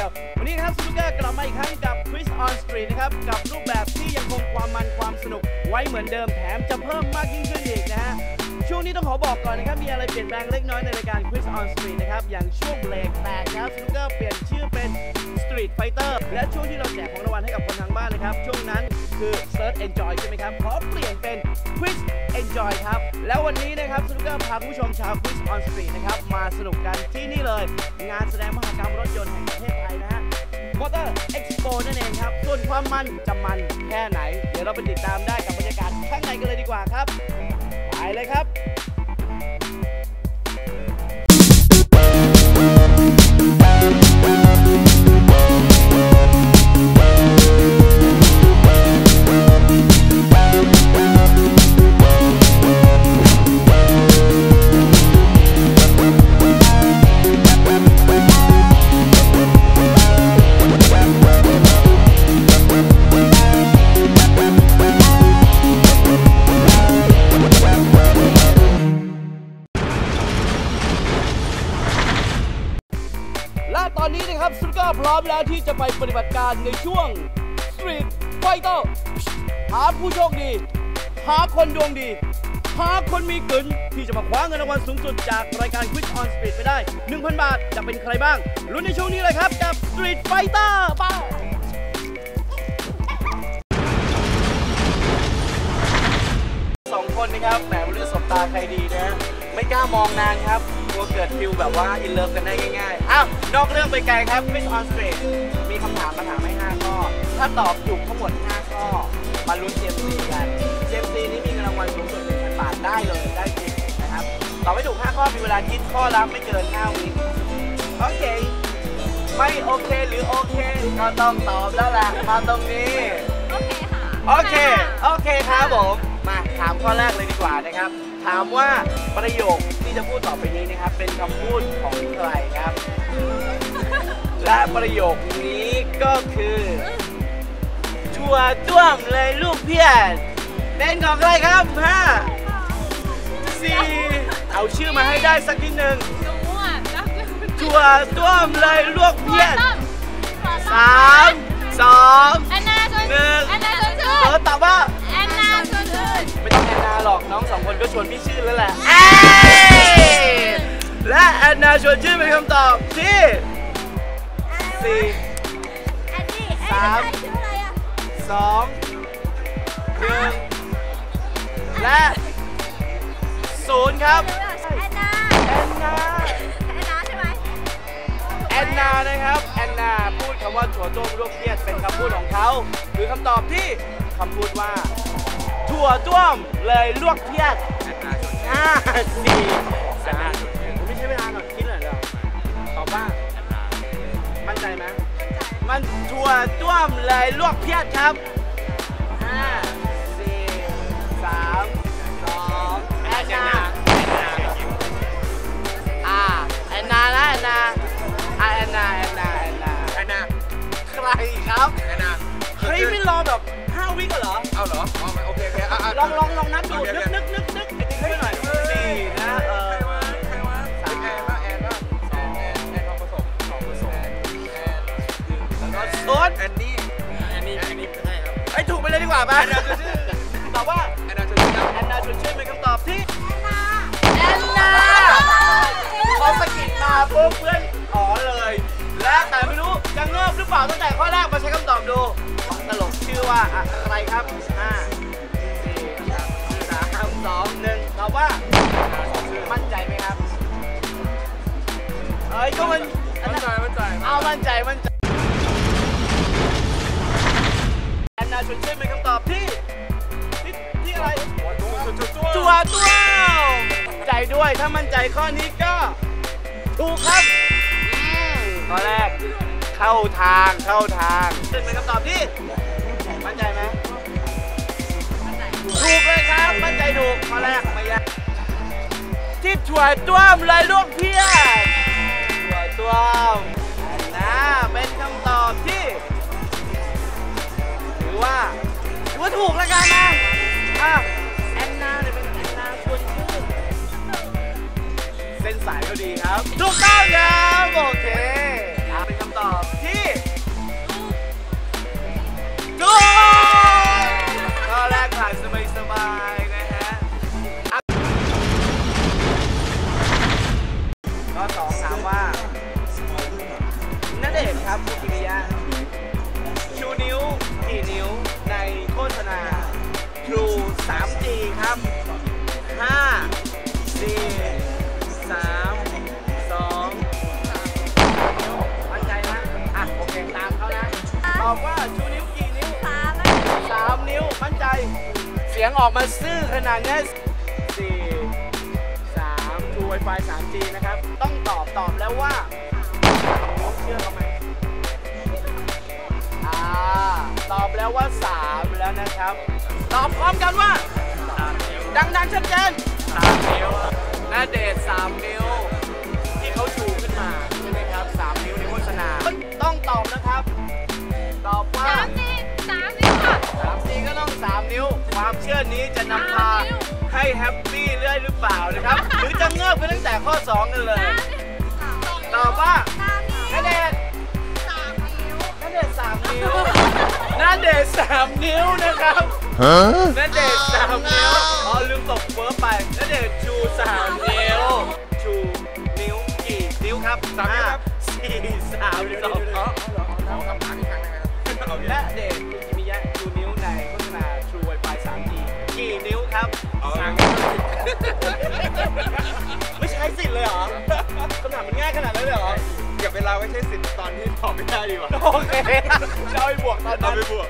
ดียว วันนี้นะครับสนุกเกอร์กลับมาอีกครั้งกับ Quiz on Street นะครับ กับรูปแบบที่ยังคงความมันความสนุกไว้เหมือนเดิมแถมจะเพิ่มมากยิ่งขึ้นอีกนะฮะ ช่วงนี้ต้องขอบอกก่อนนะครับ มีอะไรเปลี่ยนแปลงเล็กน้อยในรายการ Quiz on Street นะครับ อย่างช่วงเบรกแตกนะครับสนุกเกอร์เปลี่ยนชื่อเป็น Street Fighter และช่วงที่เราแจกของรางวัลให้กับคนทางบ้านนะครับ ช่วงนั้นคือ Search Enjoy ใช่ไหมครับขอเปลี่ยนเป็น Quiz Enjoy ครับ แล้ววันนี้นะครับสนุกเกอร์พาคุณผู้ชมชาว Quiz on Street นะครับ มาสนุกกันที่นี่เลย งานแสดงมหกรรมรถยนต์แห่งประเทศไทย มอเตอร์เอ็กซ์โปนั่นเองครับ ส่วนความมันจะมันแค่ไหน เดี๋ยวเราไปติดตามได้กับบรรยากาศข้างในกันเลยดีกว่าครับ ไปเลยครับาพร้อมแล้วที่จะไปปฏิบัติการในช่วง Street Fighter หาผู้โชคดี หาคนดวงดี หาคนมีกึนที่จะมาคว้าเงินรางวัลสูงสุดจากรายการ Quiz on Street ไปได้ 1,000 บาทจะเป็นใครบ้างลุ้นในช่วงนี้เลยครับกับ Street Fighter ไป้าสองคนนะครับแหมไม่รู้สบตาใครดีนะ ไม่กล้ามองนานครับ กลัวเกิดฟิลแบบว่าอินเลิฟกันได้ง่ายๆ อ้าว นอกเรื่องไปไกลครับ Quiz on Street มีคำถามมาถามให้5ข้อ ถ้าตอบถูกทั้งหมด 5 ข้อ มาลุ้นเจมซีกัน เจมซีนี่มีเงินรางวัลสูงสุด1,000บาทได้เลยได้จริงนะครับ ตอบไม่ถูก 5 ข้อมีเวลาคิดข้อละไม่เกิน5วิโอเค ไม่โอเคหรือโอเค ก็ต้องตอบแล้วแหละมาตรงนี้ โอเคค่ะ โอเค โอเคครับผม มาถามข้อแรกเลยดีกว่านะครับ ถามว่าประโยคที่จะพูดต่อไปนี้นะครับ เป็นคำพูดของใครครับ และประโยคนี้ก็คือ ชัวร์จ้วมเลยลูกเพี้ยนเป็นของใครครับห้าสี่เอาชื่อมาให้ได้สักนิดหนึ่งหนูอะรักเพื่อนชัวร์จ้วมเลยลูกหัวเพี้ยนต้มสามสองแอนนาชวนหนึ่งแอนนาชวนชื่เออตอบว่า แอนนาชวนชื่นไม่ต้องแอนนาหรอกน้องสองคนก็ชวนพี่ชื่นแล้วแหละเอ้ยและแอนนาชวนชื่นเป็นคำตอบที่สี่แอนนี่สามชื่ออะไรอะสองหนึ่งและศูนย์ครับแอนนาแอนนาแอนนาใช่ไหมแอนนานะครับแอนนาพูดคำว่าถั่วต้มลวกเครียดเป็นคำพูดของเขาคือคำตอบที่คำพูดว่า ถั่วต้วมเลยลวกเพียดห้าสี่สามไม่ใช่เวลาหรอกคิดหน่อยเดียวตอบว่ามั่นใจไหมมันถั่วต้วมเลยลวกเพียดครับ ปุ๊บเพื่อนอ๋อเลย และแต่ไม่รู้จะเงิบหรือเปล่าตั้งแต่ข้อแรกมาใช้คำตอบดูตลกชื่อว่าอะไรครับห้าสี่สามสองหนึ่งตอบว่ามั่นใจไหมครับเอ้ยก็มันมั่นใจมั่นใจเอามั่นใจมั่นใจแอนนาชวนชื่นเป็นคำตอบที่ที่วตัวใจด้วยถ้ามั่นใจข้อนี้ก็ ถูกครับอืมข้อแรก เข้าทางเข้าทางเป็นคำตอบที่ มั่นใจไหมถูกเลยครับ มั่นใจถูกข้อแรกไม่ยากที่ถั่วต้วมเลยลูกเพี้ยถั่วต้วมนนะเป็นคำตอบที่ถือว่าถือว่าถูกแล้วกันนะอะ ส้นสายก็ดีครับถูกต้องครับโอเคอะเป็นคำตอบที่ถูก ออกมาซื่อขนาดนี้4 3 True Wi-Fi 3G นะครับ ต้องตอบตอบแล้วว่าเชื่อเขาไหมอ่า ตอบแล้วว่า 3 แล้วนะครับ ตอบพร้อมกันว่า ดังๆชัดเจน3นิ้วหน้าเดท3นิ้ว ที่เขาชูขึ้นมา ใช่ไหมครับ 3 นิ้วในโฆษณา ต้องตอบนะครับ ตอบว่าสามสี่สามสี่ค่ะ3 4ก็ต้อง 3 นิ้ว ความเชื่อนี้จะนำพาสามนิ้วให้แฮปปี้เรื่อยหรือเปล่านะครับ หรือจะเงือบไปตั้งแต่ข้อ 2 กันเลย ตอบว่าสามนิ้วหน้าเดทสามนิ้วนั่นเดชสามนิ้วนั่นเดชสามนิ้วนะครับนั่นเดชสามนิ้วอ๋อลืมตกเฟิร์สไปนั่นเดชชูสามนิ้ว ชูนิ้วกี่นิ้วครับสามนิ้วครับสี่สามสองอ๋อเหรอขอคำถามอีกครั้งได้ไหมครับเอาและเดช ทธิ์เลยเหรอคำถามมันง่ายขนาดนั้นเลยเหรอ เก็บเวลาไว้ใช้สิทธิ์ตอนที่ตอบไม่ได้ดีกว่าโอเคจะเอาไปบวกตอนเอานั้นไปบวก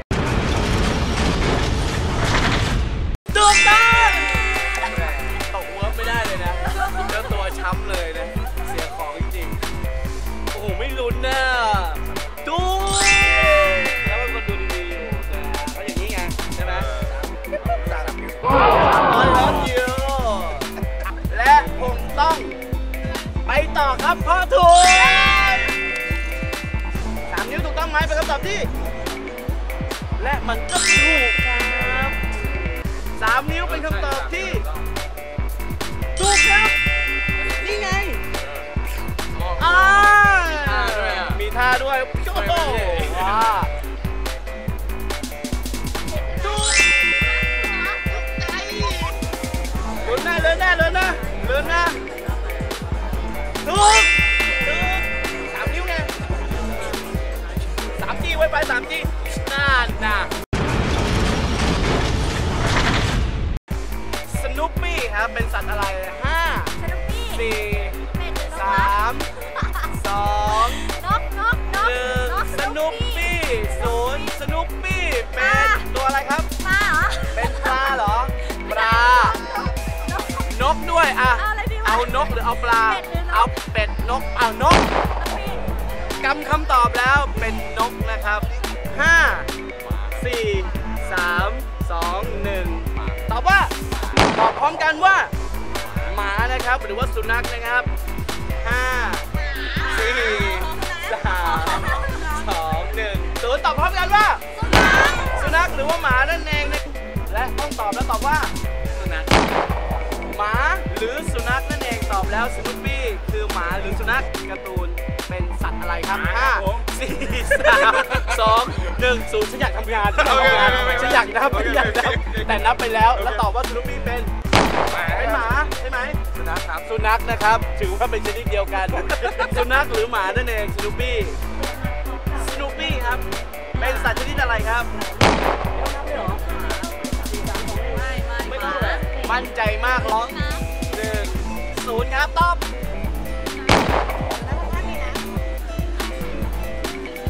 ามนิ้ สัตว์อะไรห้าสนุกปี้สี่เป็ดหรือนกสามสองนกนกนกหนึ่งนกสนุปปี้ศูนย์สนุปปี้เป็นตัวอะไรครับปลาเหรอเป็นปลาเหรอ ปลานกนกด้วยอะเอาอะไรดีวะเอานกหรือเอาปลาเป็ดหรือนกเอาเป็ดนก เอานกปี้กำคำตอบแล้วเป็นนกนะครับ5 4 3 2 1ตอบว่าตอบพร้อมกันว่าหมา นะครับ หรือว่าสุนัขนะครับ5 4 3 2 1ศูนย์ตอบพร้อมกันว่า สุนัขหรือว่าหมานั่นเองนะและต้องตอบแล้วตอบว่า สุนัขหมาหรือสุนัขนั่นเองตอบแล้วสนุปปี้คือหมาหรือสุนัขการ์ตูนเป็นสัตว์อะไรครับหมาคห้ารับผมสี่สามสองหนึ่งศูนย์ฉันอยากทำงานฉันอยากทำงานโอเคโอเคฉันอยากนับโอเคฉันอยากนับโอเคแต่นับไปแล้วแล้วตอบว่าสนุปปี้เป็นหมาเป็นหมาใช่ไหมสุ นัขครับสุนัขนะครับ ถือว่าเป็นชนิดเดียวกัน สุนัขหรือหมานั่นเองสนุปปี้สนุปปี้ครับ เป็นสัตว์ชนิดอะไรครับ ไม่ไม่ไม่ต้องเลยมั่นใจมากร้องหนึ่งศูนย์ครับตอบ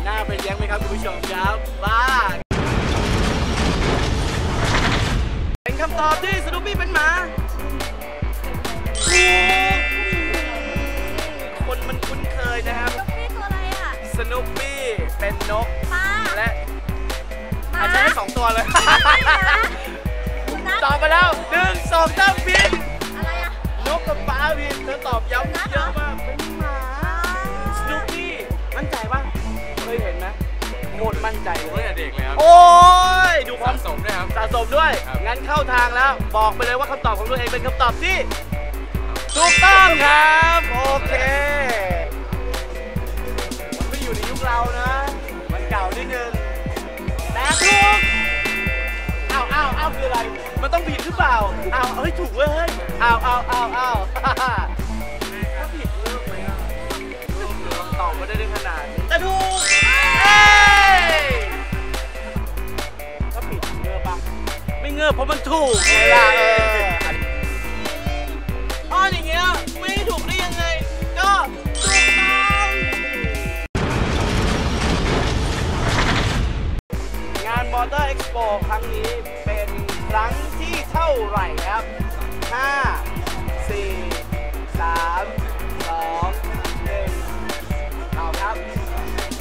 หน้าเป็นยังไหมครับคุณผู้ชมครับบ้าเป็นคำตอบที่สนุปปี้เป็นหมา คนมันคุ้นเคยนะครับนกนี่ตัวอะไรอะ สนุปปี้เป็นนกปลาและเอาใช้สองตัวเลยตอบไปแล้วหนึ่งสองสามพินอะไรอะ นกกับป้าพินเธอตอบย้ำเยอะมากเป็นหมาสนุปปี้มั่นใจป่ะเคยเห็นไหมหมดมั่นใจเลยเด็กเลยครับโอ้ยดูความสมด้วยครับสะสมด้วย งั้นเข้าทางแล้ว บอกไปเลยว่าคำตอบของตัวเองเป็นคำตอบที่ ถูกต้องครับ โอเค มันไม่อยู่ในยุคเรานะ มันเก่านิดนึงแต่ถูกอ้าวอ้าวอ้าวคืออะไร มันต้องผิดหรือเปล่าอ้าวเฮ้ยถูกเว้ยอ้าวอ้าวอ้าวอ้าวถ้าผิดเลิกไหมอะตอบม่ได้ด้ขนาดนี้แต่ถูกเอ้ยถ้าผิดเงือบปะไม่เงือบเพราะมันถูกไงล่ะเออ ครั้งนี้เป็นครั้งที่เท่าไหร่ครับ 5 4 3 2 1ตอบครับ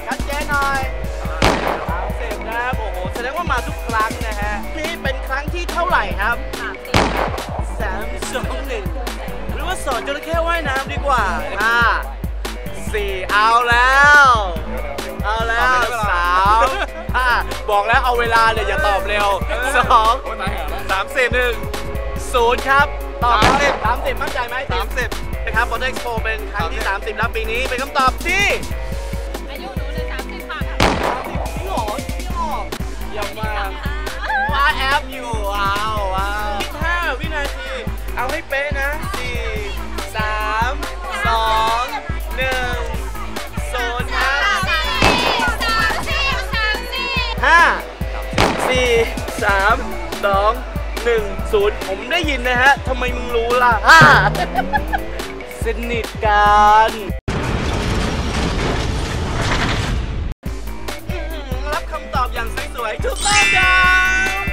ชัดเจนหน่อยสามสิบนะครับโอ้โห แสดงว่ามาทุกครั้งนะฮะ นี่เป็นครั้งที่เท่าไหร่ครับสามสิบสามสองหนึ่งหรือว่าสอนจระเข้ว่ายน้ำดีกว่าห้าสี่เอาแล้ว เอาแล้วสาม ห้าบอกแล้วเอาเวลาเลยอย่าตอบเร็วสองโอ้ตายหาแล้วสามสิบหนึ่งศูนย์ครับตอบสามสิบสามสิบมั่นใจไหมสามสิบนะครับบอลเอ็กซ์โปเป็นครั้งที่ 30 แล้วปีนี้เป็นคำตอบที่อายุหนูเลยสามสิบค่ะ30จริงเหรอจริงเหรอเยี่ยมมากว้าแอปอยู่ว้าวว้าว5วิามสองหนึ่งศูนย์ผมได้ยินนะฮะทำไมมึงรู้ล่ะห้าสนิทกันอื้อหือรับคำตอบอย่างสวยๆถูกต้องครับ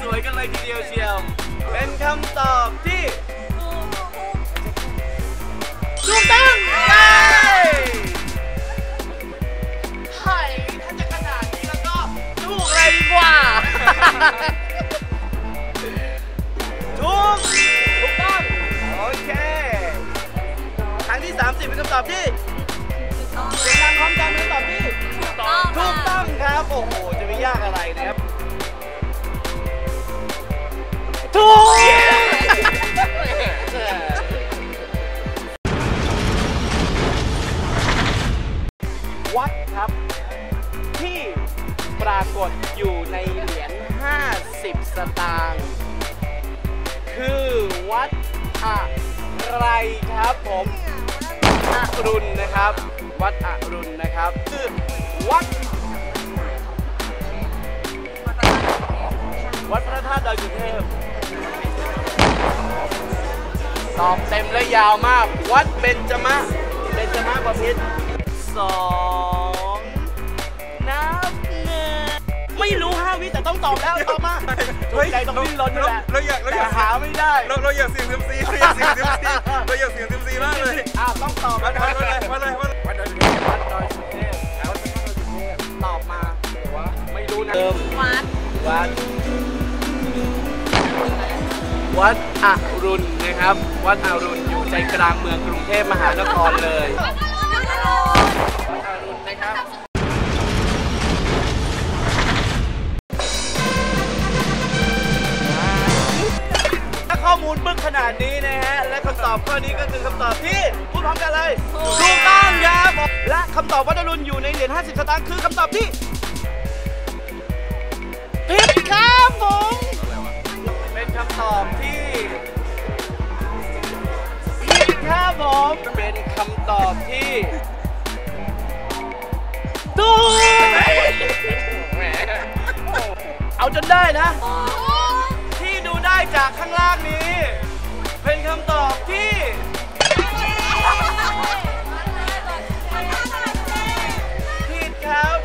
สวยๆกันเลยทีเดียวเชียว เป็นคำตอบที่ อบที่เสียงดังพร้อมกันเป็นคำตอบที่ถูกต้องครับโอ้โหจะไม่ยากอะไรนะครับถูกวัดครับ ที่ปรากฏอยู่ในเหรียญ 50 สตางค์คือวัดอะไรครับผม อรุณนะครับ วัดอรุณนะครับคือวัด วัดพระธาตุดอยสุเทพตอบเต็มและยาวมาก วัดเบญจมะเบญจมะประพิษสองนับหนึ่งไม่รู้ห้าวิแต่ต้องตอบแล้วตอบมาถูกใจต้องดิ้นรนนี่แหละเราอยากเราอแต่ยากหาไม่ได้ เราเราอยากเสียงเซมซีเราอยากเสียงเซมซี เราอยากเสียงเซมซีมากเลยอะต้องตอบวัแล้วดวัดวัดเลยวัดเลยวัดเลยวัดเลยวันดอยสุเทพวัดพระธาตุดอยสุเทพตอบมาว่าไม่รู้นะเติมวัดวัดวัดอรุณนะครับ วัดอรุณอยู่ใจกลางเมืองกรุงเทพมหานครเลย ดนี้นะฮะ และคำตอบข้อนี้ก็คือคำตอบที่พูดพร้อมกันเลยถูกต้องครับและคำตอบวัดอรุณอยู่ในเหรียญ50 สตางค์คือคำตอบที่ผิดครับผมเป็นคำตอบที่ผิดครับผมเป็นคำตอบที่ถูกแหมเอาจนได้นะ ที่ดูได้จากข้างล่างนี้เป็น คำตอบที่ผิดครับ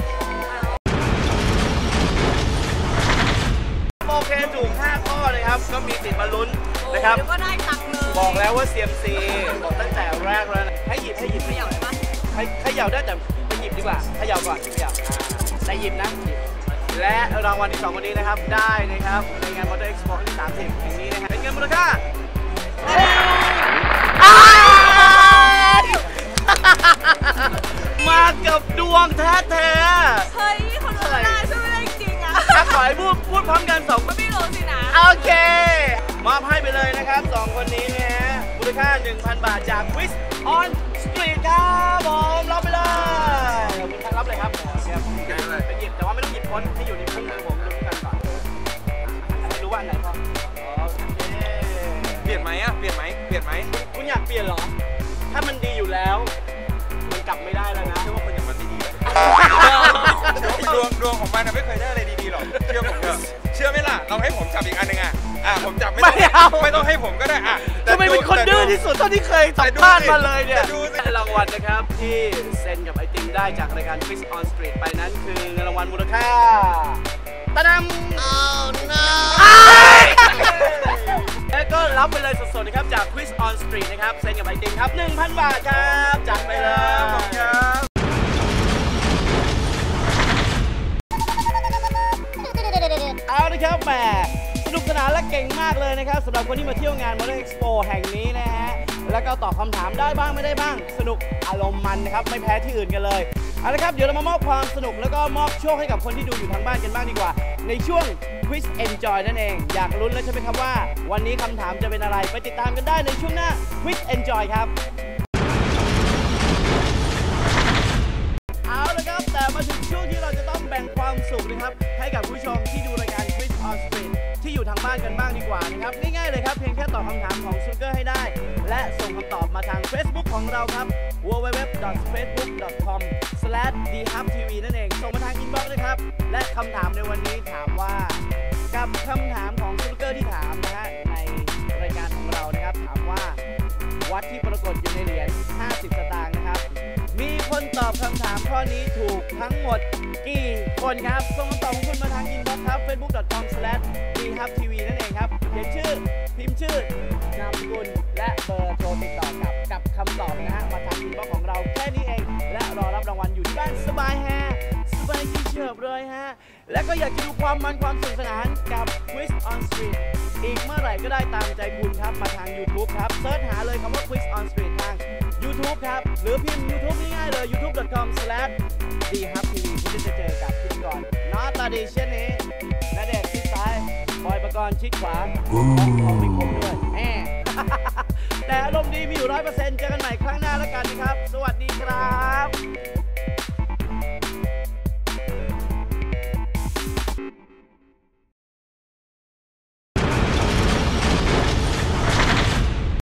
โอเคถูก 5 ข้อเลยครับ ก็มีสิทธิ์มาลุ้นนะครับเดี๋ยวก็ได้ตังค์เลยบอกแล้วว่าเซียมซีบอกตั้งแต่แรกแล้วนะให้หยิบให้หยิบไม่อยากไปปะให้เขย่าได้แต่ไปหยิบดีกว่าเขย่าก่อนเขย่าอ่าแต่หยิบนะหยิบและรางวัลที่สองวันนี้นะครับได้ อให้พูดพูดพร้อมกันสองคนไม่รู้สินะ โอเค มอบให้ไปเลยนะครับสองคนนี้นะฮะมูลค่า 1,000 บาทจาก Quiz on Street ครับผมรับไปเลยขอบคุณครับรับเลยครับครับไปหยิบแต่ว่าไม่ต้องหยิบพ้นให้อยู่ในพุ่งของผมรู้กันก่อนให้รู้ว่าอันไหนพอโอเคเปลี่ยนไหมอะเปลี่ยนไหมเปลี่ยนไหมคุณอยากเปลี่ยนเหรอ ถ้ามันดีอยู่แล้ว มันกลับไม่ได้แล้วนะเชื่อว่าคนอย่างมันไม่ดีเลยดวงดวงของมันน่ะไม่เคยได้อะไรดีๆ หรอก เชื่อผมเถอะเชื่อไหมล่ะลองให้ผมจับอีกอันหนึ่งอะ อะผมจับไม่ต้องไม่เอา ไม่ต้องให้ผมก็ได้อะแต่ทำไมเป็นคนดื้อที่สุดเท่าที่เคยสัมภาษณ์มาเลยเนี่ยแต่ดูสิรางวัลนะครับ ที่เซ็นกับไอติมได้จากรายการ Quiz on Street ไปนั้นคือเงินรางวัลมูลค่าตะนำ oh no และก็รับไปเลยสดๆนะครับจาก Quiz on Street นะครับ เซ็นกับไอติมครับ 1,000 บาทครับ จัดไปเลย ขอบคุณครับ เอาละครับแหมสนุกสนานและเก่งมากเลยนะครับสำหรับคนที่มาเที่ยวงาน Motor Expo แห่งนี้นะฮะแล้วก็ตอบคำถามได้บ้างไม่ได้บ้าง สนุกอารมณ์มันนะครับไม่แพ้ที่อื่นกันเลยเอาละครับ เดี๋ยวเรามามอบความสนุกแล้วก็มอบโชคให้กับคนที่ดูอยู่ทางบ้านกันบ้างดีกว่า ในช่วง Quiz Enjoy นั่นเอง อยากลุ้นแล้วใช่ไหมครับว่า วันนี้คำถามจะเป็นอะไรไปติดตามกันได้ในช่วงหน้า Quiz Enjoy ครับ และส่งคำตอบมาทาง Facebook ของเราครับ www.facebook.com/dhubtv นั่นเอง ส่งมาทางอินบ็อกซ์นะครับ และคำถามในวันนี้ถามว่า กับคำถามของซูเกอร์ที่ถามนะฮะในรายการของเรานะครับ ถามว่า วัดที่ปรากฏอยู่ในเหรียญ 50 สตางค์นะครับ มีคนตอบคำถามข้อนี้ถูกทั้งหมดกี่คนครับ ส่งคำตอบของคุณมาทางอินบ็อกซ์ครับ facebook.com/dhubtv นั่นเองครับเขียนชื่อพิมพ์ชื่อนามสกุล และเบอร์โทรติดต่อกับกับคำตอบนะฮะมาทางอินบ็อกซ์ของเราแค่นี้เอง และรอรับรางวัลอยู่ที่บ้านสบายแฮสบายที่เฉิบเลยฮะ และก็อยากจะดูความมันความสนุกสนานกับ Quiz on Street อีกเมื่อไหร่ก็ได้ตามใจคุณครับมาทาง YouTube ครับเซิร์ชหาเลยคำว่า Quiz on Street ทาง YouTube ครับ หรือพิมพ์ YouTube ง่ายๆเลย youtube.com/dhubtv คุณจะเจอกับพิธีกรหน้าตาดีเช่นนี้ณเดชน์ชิดซ้ายบอยประกรณ์ชิดขวาและของมีคมด้วยแหม แต่อารมณ์ดีมีอยู่ร้อยเปอร์เซ็นต์เจอกันใหม่ครั้งหน้าแล้วกันนะครับ สวัสดีครับ